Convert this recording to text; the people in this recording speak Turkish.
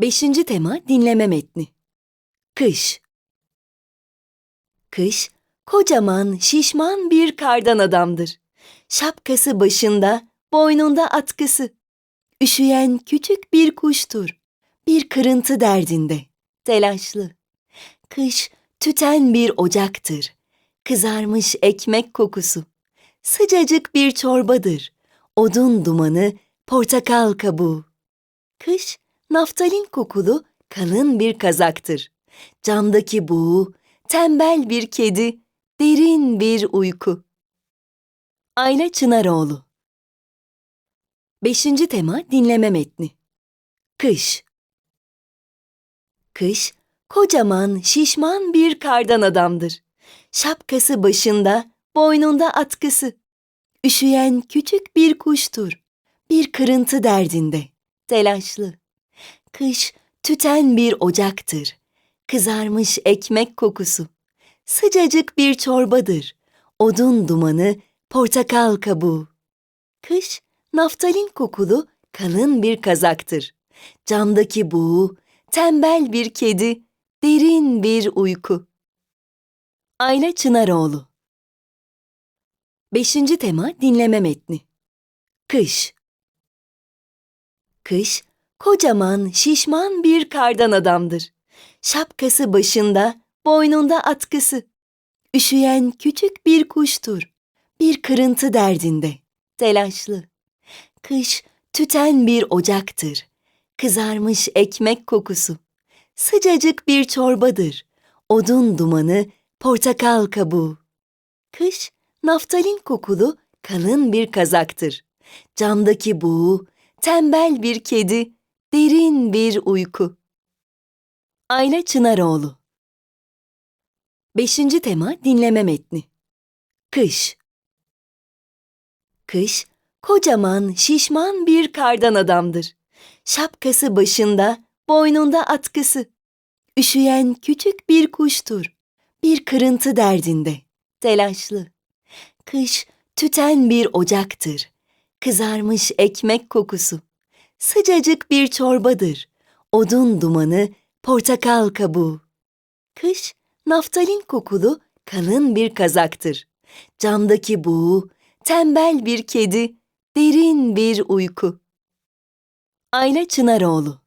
Beşinci tema dinleme metni. Kış. Kış, kocaman, şişman bir kardan adamdır. Şapkası başında, boynunda atkısı. Üşüyen küçük bir kuştur. Bir kırıntı derdinde, telaşlı. Kış, tüten bir ocaktır. Kızarmış ekmek kokusu. Sıcacık bir çorbadır. Odun dumanı, portakal kabuğu. Kış, naftalin kokulu kalın bir kazaktır. Camdaki buğu, tembel bir kedi, derin bir uyku. Ayla Çınaroğlu Beşinci tema dinleme metni. Kış Kış, kocaman, şişman bir kardan adamdır. Şapkası başında, boynunda atkısı. Üşüyen küçük bir kuştur. Bir kırıntı derdinde, telaşlı. Kış, tüten bir ocaktır. Kızarmış ekmek kokusu. Sıcacık bir çorbadır. Odun dumanı, portakal kabuğu. Kış, naftalin kokulu kalın bir kazaktır. Camdaki buğu, tembel bir kedi, derin bir uyku. Ayla Çınaroğlu Beşinci tema dinleme metni. Kış Kış, kocaman, şişman bir kardan adamdır. Şapkası başında, boynunda atkısı. Üşüyen küçük bir kuştur. Bir kırıntı derdinde, telaşlı. Kış, tüten bir ocaktır. Kızarmış ekmek kokusu. Sıcacık bir çorbadır. Odun dumanı, portakal kabuğu. Kış, naftalin kokulu kalın bir kazaktır. Camdaki buğu, tembel bir kedi, derin bir uyku. Ayla Çınaroğlu Beşinci tema dinleme metni. Kış Kış, kocaman, şişman bir kardan adamdır. Şapkası başında, boynunda atkısı. Üşüyen küçük bir kuştur. Bir kırıntı derdinde, telaşlı. Kış, tüten bir ocaktır. Kızarmış ekmek kokusu. Sıcacık bir çorbadır. Odun dumanı, portakal kabuğu. Kış, naftalin kokulu kalın bir kazaktır. Camdaki buğu, tembel bir kedi, derin bir uyku. Ayla Çınaroğlu